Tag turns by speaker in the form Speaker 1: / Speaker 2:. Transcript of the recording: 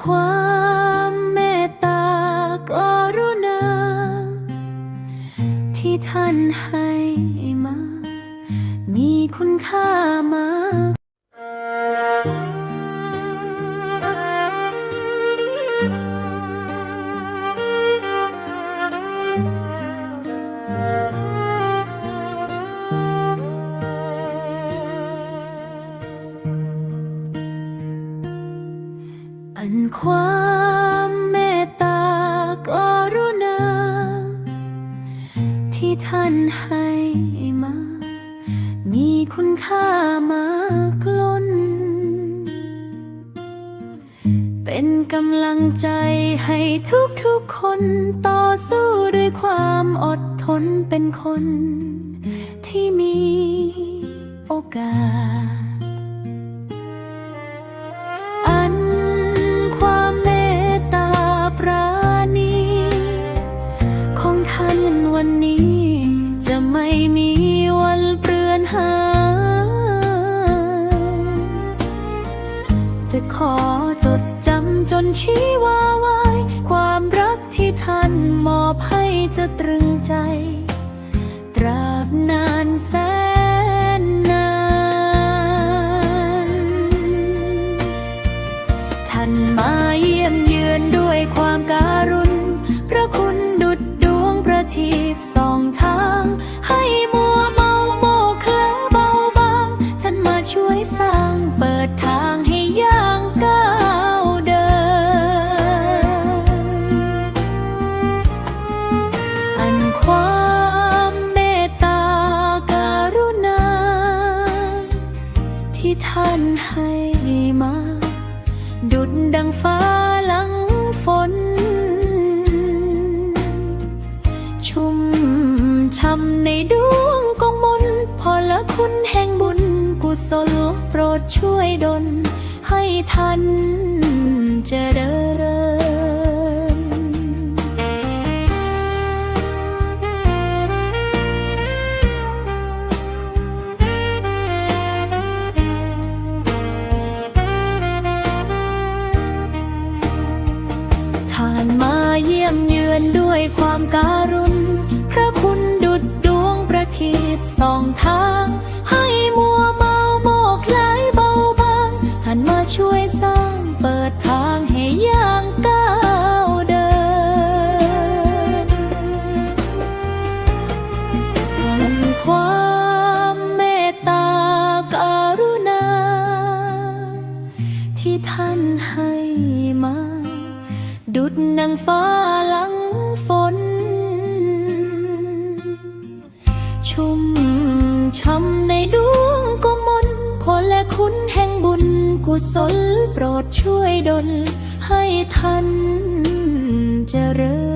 Speaker 1: ความเมตตากรุณา ที่ท่านให้มา มีคุณค่ามาก อันความเมตตากรุณา ที่ท่านให้มา มีคุณค่ามากล้น เป็นกำลังใจให้ทุกๆคนต่อสู้ด้วยความอดทนเป็นคน ที่มีโอกาส จะขอจดจำจนชี้วาไว้ความรักที่ท่านมอบให้จะตรึงใจ ตราบนานแสนนาน ท่านมาเยี่ยมเยือนด้วยความการุณ พระคุณดุดดวงประทีปสองทาง ดังฟ้าหลังฝน ชุ่มช่ำในดวงกองมนพอละคุณแห่งบุญกุศลโปรดช่วยดลให้ทันเจ เยี่ยมเยือนด้วยความการุณ พระคุณดุดดวงประทีปสองทางให้ ดุดนางฟ้าหลังฝน ชุ่มช่ำในดวงกมลพลและคุณแห่งบุญกุศลโปรดช่วยดลให้ท่านเจริญ